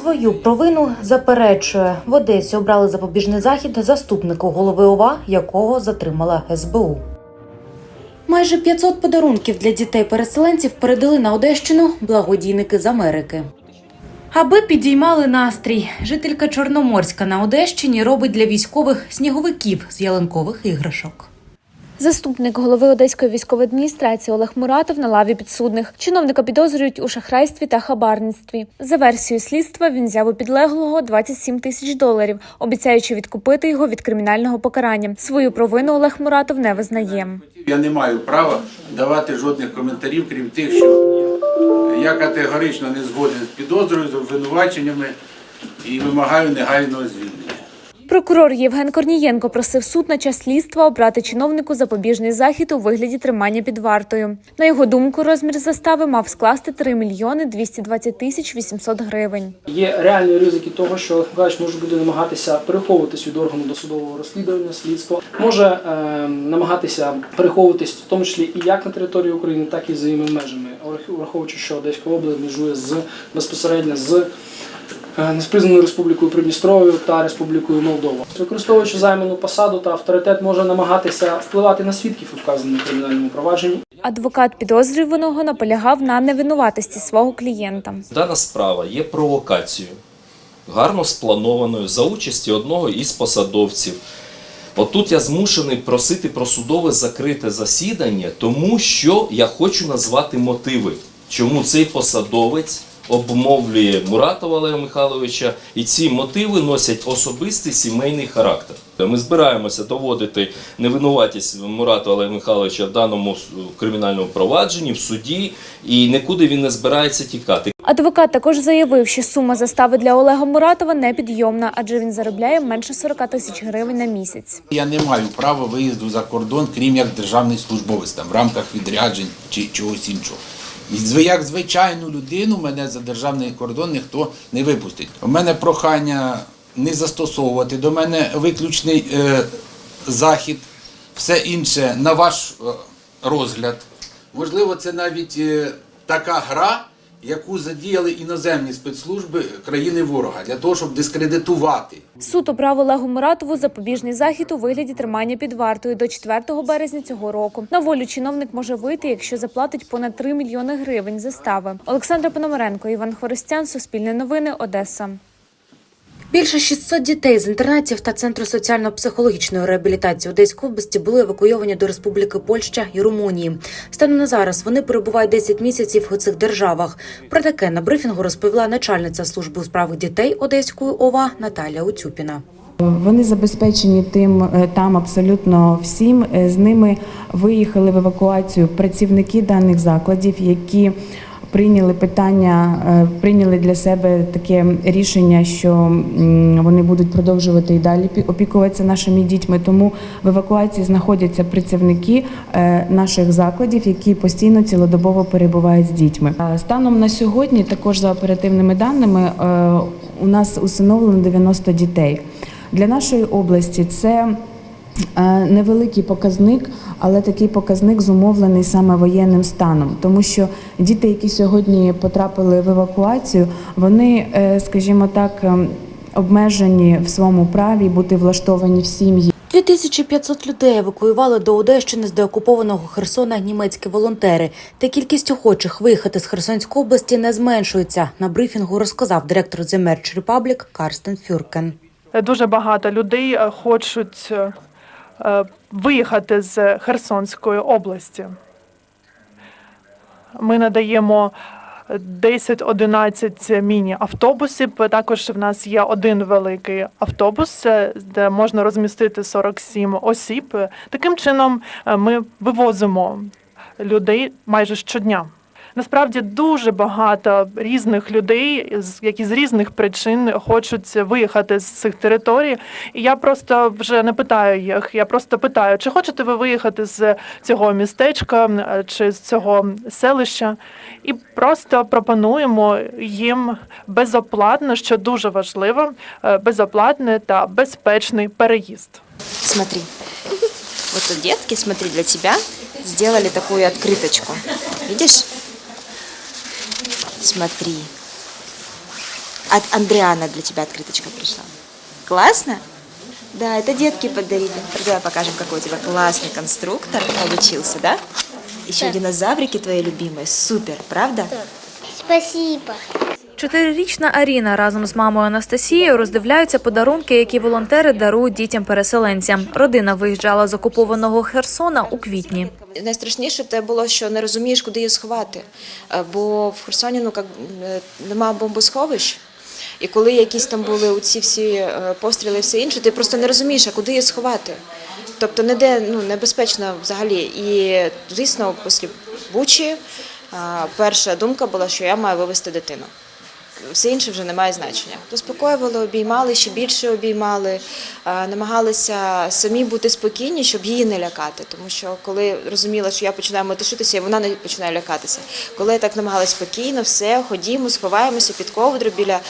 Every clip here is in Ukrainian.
Свою провину заперечує. В Одесі обрали запобіжний захід заступнику голови ОВА, якого затримала СБУ. Майже 500 подарунків для дітей-переселенців передали на Одещину благодійники з Америки. Аби підіймали настрій, жителька Чорноморська на Одещині робить для військових сніговиків з ялинкових іграшок. Заступник голови Одеської військової адміністрації Олег Муратов на лаві підсудних. Чиновника підозрюють у шахрайстві та хабарництві. За версією слідства він взяв у підлеглого 27 тисяч доларів, обіцяючи відкупити його від кримінального покарання. Свою провину Олег Муратов не визнає. Я не маю права давати жодних коментарів, крім тих, що я категорично не згоден з підозрою, з обвинуваченнями і вимагаю негайного звільнення. Прокурор Євген Корнієнко просив суд на час слідства обрати чиновнику запобіжний захід у вигляді тримання під вартою. На його думку, розмір застави мав скласти 3 мільйони 220 тисяч 800 гривень. Є реальні ризики того, що Миколаївич може буде намагатися переховуватись від органу досудового розслідування, слідства, може е, намагатися переховуватись в тому числі і як на території України, так і за її межами, враховуючи, що Одеська область межує з безпосередньо з неспризнаною республікою Придністров'я та Республікою Молдова. Використовуючи займану посаду та авторитет, може намагатися впливати на свідків у вказаному кримінальному провадженні. Адвокат підозрюваного наполягав на невинуватості свого клієнта. Дана справа є провокацією, гарно спланованою за участі одного із посадовців. Отут я змушений просити про судове закрите засідання, тому що я хочу назвати мотиви, чому цей посадовець обмовлює Муратова Олега Михайловича, і ці мотиви носять особистий сімейний характер. Ми збираємося доводити невинуватість Муратова Олега Михайловича в даному кримінальному провадженні в суді, і нікуди він не збирається тікати. Адвокат також заявив, що сума застави для Олега Муратова непідйомна, адже він заробляє менше 40 тисяч гривень на місяць. Я не маю права виїзду за кордон, крім як державний службовець там в рамках відряджень чи чогось іншого. Як звичайну людину мене за державний кордон ніхто не випустить. У мене прохання не застосовувати до мене виключний е, захід, все інше на ваш е, розгляд. Можливо, це навіть е, така гра, яку задіяли іноземні спецслужби країни ворога для того, щоб дискредитувати Суд обрав Олегу запобіжний захід у вигляді тримання під вартою до 4 березня цього року. На волю чиновник може вийти, якщо заплатить понад 3 мільйони гривень застави. Олександра Пономаренко, Іван Хворостян, Суспільне новини, Одеса. Більше 600 дітей з інтернатів та центру соціально-психологічної реабілітації Одеської області були евакуйовані до Республіки Польща і Румунії. Станом на зараз вони перебувають 10 місяців у цих державах. Про таке на брифінгу розповіла начальниця служби у справах дітей Одеської ОВА Наталя Утюпіна. Вони забезпечені тим е, там абсолютно всім. Е, З ними виїхали в евакуацію працівники даних закладів, які прийняли питання, е, прийняли для себе таке рішення, що вони будуть продовжувати і далі пі- опікуватися нашими дітьми. Тому в евакуації знаходяться працівники е, наших закладів, які постійно цілодобово перебувають з дітьми. Е, Станом на сьогодні, також за оперативними даними, у нас усиновлено 90 дітей. Для нашої області це невеликий показник, але такий показник зумовлений саме воєнним станом, тому що діти, які сьогодні потрапили в евакуацію, вони, е, скажімо так, ем, обмежені в своєму праві бути влаштовані в сім'ї. 2500 людей евакуювали до Одещини з деокупованого Херсона німецькі волонтери. Та кількість охочих виїхати з Херсонської області не зменшується. На брифінгу розказав директор The Merch Republic Карстен Фюркен. Дуже багато людей е, хочуть е, е, виїхати з Херсонської області. Ми надаємо 10-11 міні-автобусів. Також в нас є один великий автобус, е, де можна розмістити 47 осіб. Таким чином е, ми вивозимо людей майже щодня. Насправді дуже багато різних людей, які з різних причин хочуть виїхати з цих територій. І я просто вже не питаю їх. Я просто питаю, чи хочете ви виїхати з цього містечка чи з цього селища, і просто пропонуємо їм безоплатно, що дуже важливо, е, безоплатний та безпечний переїзд. Смотри. Вот тут детки, смотри, для тебя сделали такую открыточку. Видишь? Смотри. От Андриана для тебя открыточка пришла. Классно? Да, это детки подарили. Давай покажем, какой у тебя классный конструктор получился, да? Еще динозаврики твои любимые. Супер, правда? Спасибо. Чотирирічна Аріна разом з мамою Анастасією роздивляються подарунки, які волонтери дарують дітям-переселенцям. Родина виїжджала з окупованого Херсона у квітні. Найстрашніше те було, що не розумієш, куди її сховати. Е, Бо в Херсоні ну, е, бомбосховищ. І коли якісь там були оці всі е, постріли все інше, ти просто не розумієш, а куди її сховати. Тобто ніде ну, небезпечно взагалі. І, звісно, після Бучі перша думка була, що я маю вивезти дитину. Все інше вже не має значення. Заспокоювали, обіймали, ще більше обіймали, намагалися самі бути спокійні, щоб її не лякати. Тому що коли розуміла, що я починаю метушитися, вона не починає лякатися. Коли я так намагалася спокійно, все, ходімо, сховаємося під ковдру біля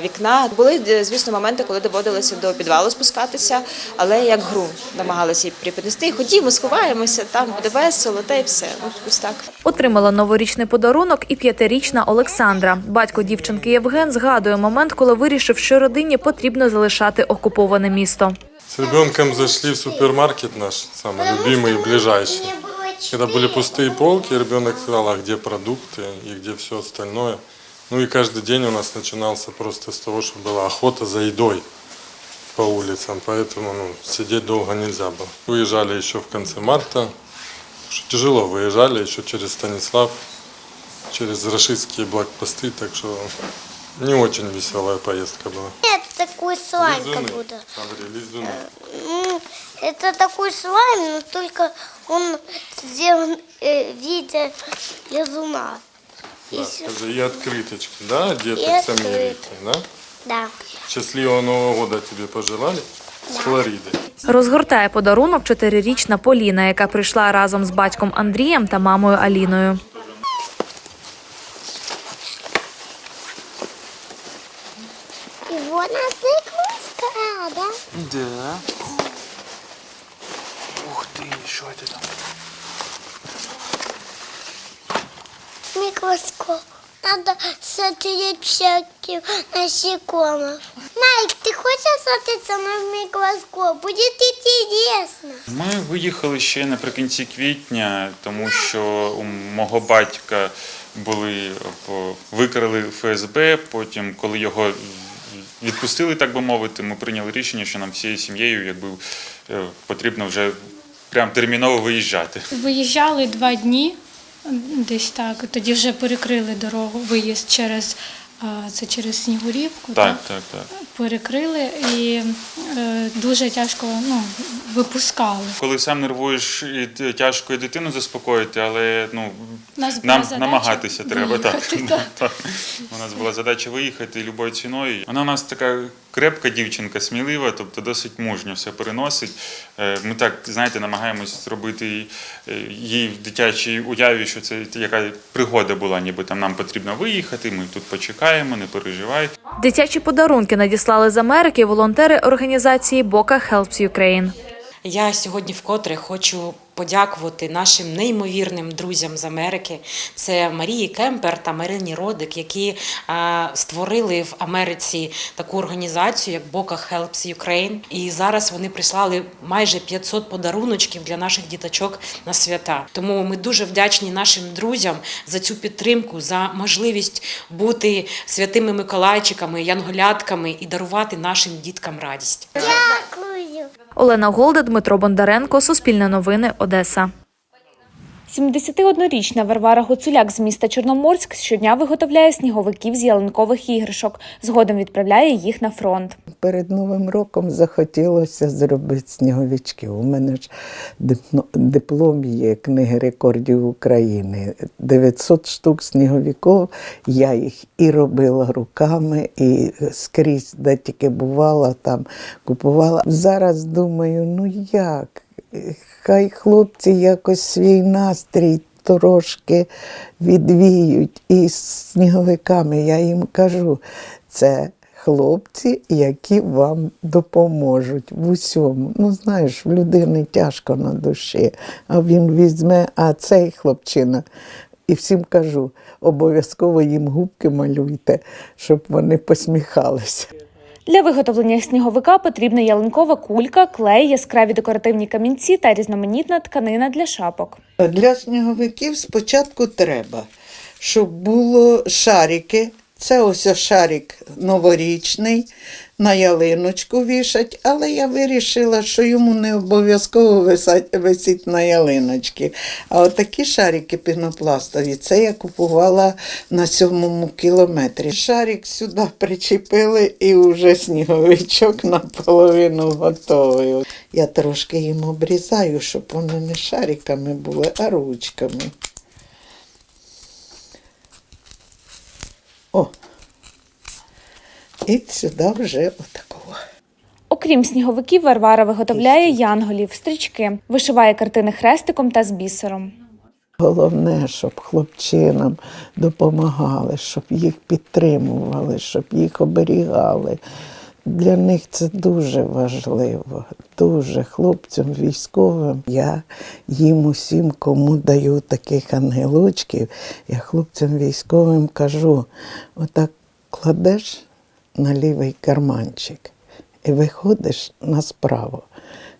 вікна. Були, е, звісно, моменти, коли доводилося до підвалу спускатися, але як гру намагалася її припіднести. Ходімо, сховаємося, там буде весело, та й все. Ось так. Отримала новорічний подарунок і п'ятирічна Олександра. Батько дівчинки Євген згадує момент, коли вирішив, що родині потрібно залишати окуповане місто. С ребенком зашли в супермаркет наш, самый любимый и ближайший. Мне было Когда были пустые полки, ребенок сказал, а где продукты и где все остальное. Ну и каждый день у нас начинался просто с того, что была охота за едой по улицам, поэтому ну, сидеть долго нельзя было. Выезжали еще в конце марта, что тяжело выезжали еще через Станислав, через рашистские блокпосты, так что не очень веселая поездка была. Нет, такой слайм как Лизуны, будто. Андрей, лизуны. М, Это такой слайм, но только он сделан э, в виде лизуна. И Да, всё. скажи, и открыточки, да, деток И с Америки, да? Да. Счастливого Нового года тебе пожелали с Флориды. Розгортає подарунок чотирирічна Поліна, яка прийшла разом з батьком Андрієм та мамою Аліною. да? Да. Ух ты, что это там? Микроскоп. Надо смотреть всяких насекомых. Майк, ты хочешь смотреться на микроскоп? Будет интересно. Ми виїхали ще наприкінці квітня, тому що у мого батька були по- викрили ФСБ. Потім, коли його відпустили, так би мовити, ми прийняли рішення, що нам всією сім'єю якби е, потрібно вже прям терміново виїжджати. Виїжджали два дні, десь так. Тоді вже перекрили дорогу, виїзд через це через Снігурівку. Так, так, так. Перекрили і е, дуже тяжко ну, випускали. Коли сам нервуєш, і тяжко і дитину заспокоїти, але ну нас нам задача намагатися треба. Так. так. Так. У нас була задача виїхати любою ціною. Вона у нас така крепка дівчинка, смілива, тобто досить мужньо все переносить. Е, Ми так, знаєте, намагаємось зробити е, їй в дитячій уяві, що це яка пригода була, ніби там нам потрібно виїхати, ми тут почекаємо, не переживай. Дитячі подарунки надіслали з Америки волонтери організації Boca Helps Ukraine. Я сьогодні вкотре хочу подякувати нашим неймовірним друзям з Америки. Це Марії Кемпер та Марині Родик, які е, створили в Америці таку організацію, як Boca Helps Ukraine. І зараз вони прислали майже 500 подаруночків для наших діточок на свята. Тому ми дуже вдячні нашим друзям за цю підтримку, за можливість бути святими Миколайчиками, янголятками і дарувати нашим діткам радість. Олена Голда, Дмитро Бондаренко, Суспільне новини, Одеса. 71-річна Варвара Гуцуляк з міста Чорноморськ щодня виготовляє сніговиків з ялинкових іграшок. Згодом відправляє їх на фронт. Перед Новим роком захотілося зробити сніговички. У мене ж диплом є книги рекордів України. 900 штук сніговиків. Я їх і робила руками, і скрізь, де тільки бувала, там купувала. Зараз думаю, ну як? Хай хлопці якось свій настрій трошки відвіють із сніговиками. Я їм кажу, це хлопці, які вам допоможуть в усьому. Ну, знаєш, в людини тяжко на душі, а він візьме, а цей хлопчина І всім кажу, обов'язково їм губки малюйте, щоб вони посміхалися. Для виготовлення сніговика потрібна ялинкова кулька, клей, яскраві декоративні камінці та різноманітна тканина для шапок. Для сніговиків спочатку треба, щоб було шарики. Це ось шарик новорічний, на ялиночку вішать, але я вирішила, що йому не обов'язково висить на ялиночці. А отакі шарики пінопластові, це я купувала на сьомому кілометрі. Шарик сюди причепили і вже сніговичок наполовину готовий. Я трошки їм обрізаю, щоб вони не шариками були, а ручками. О! І сюди вже отакого. Окрім сніговиків, Варвара виготовляє янголів, стрічки, вишиває картини хрестиком та з бісером. Головне, щоб хлопчинам допомагали, щоб їх підтримували, щоб їх оберігали. Для них це дуже важливо, дуже хлопцям військовим. Я їм усім, кому даю таких ангелочків, я хлопцям військовим кажу: отак кладеш на лівий карманчик і виходиш на справу.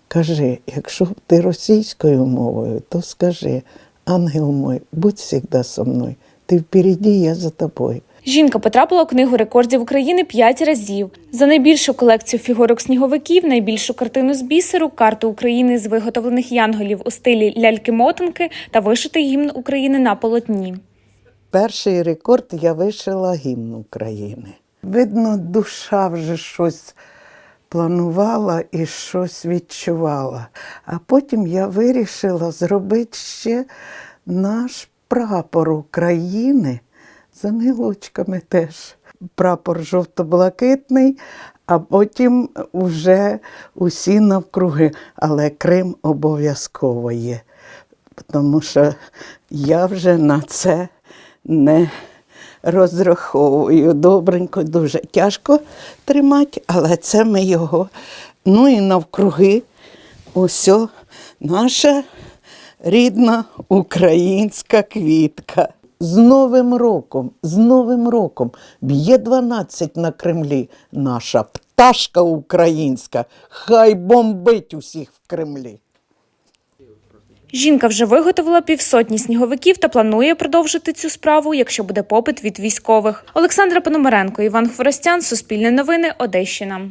Кажи, якщо ти російською мовою, то скажи, ангел мой, будь завжди со мною. Ти впереді, я за тобою. Жінка потрапила у книгу рекордів України п'ять разів. За найбільшу колекцію фігурок сніговиків, найбільшу картину з бісеру, карту України з виготовлених янголів у стилі ляльки-мотанки та вишитий гімн України на полотні. Перший рекорд я вишила гімн України. Видно, душа вже щось планувала і щось відчувала. А потім я вирішила зробити ще наш прапор України з ангелочками теж. Прапор жовто-блакитний, а потім вже усі навкруги. Але Крим обов'язково є. Тому що я вже на це не розраховую. Добренько, дуже тяжко тримати, але це ми його. Ну і навкруги ось наша рідна українська квітка. З Новим роком, з Новим роком б'є 12 на Кремлі. Наша пташка українська. Хай бомбить усіх в Кремлі. Жінка вже виготовила півсотні сніговиків та планує продовжити цю справу, якщо буде попит від військових. Олександра Пономаренко, Іван Хворостян, Суспільне новини, Одещина.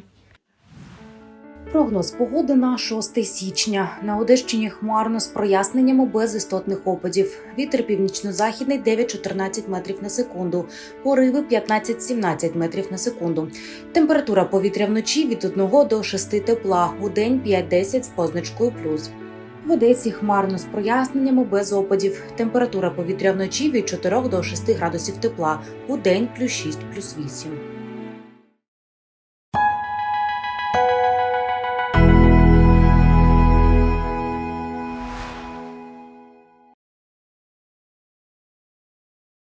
Прогноз погоди на 6 січня. На Одещині хмарно з проясненнями без істотних опадів. Вітер північно-західний 9-14 метрів на секунду. Пориви 15-17 метрів на секунду. Температура повітря вночі від 1 до 6 тепла. У день 5-10 з позначкою плюс. В хмарно з проясненнями без опадів. Температура повітря вночі від 4 до 6 градусів тепла. У день плюс 6, плюс 8.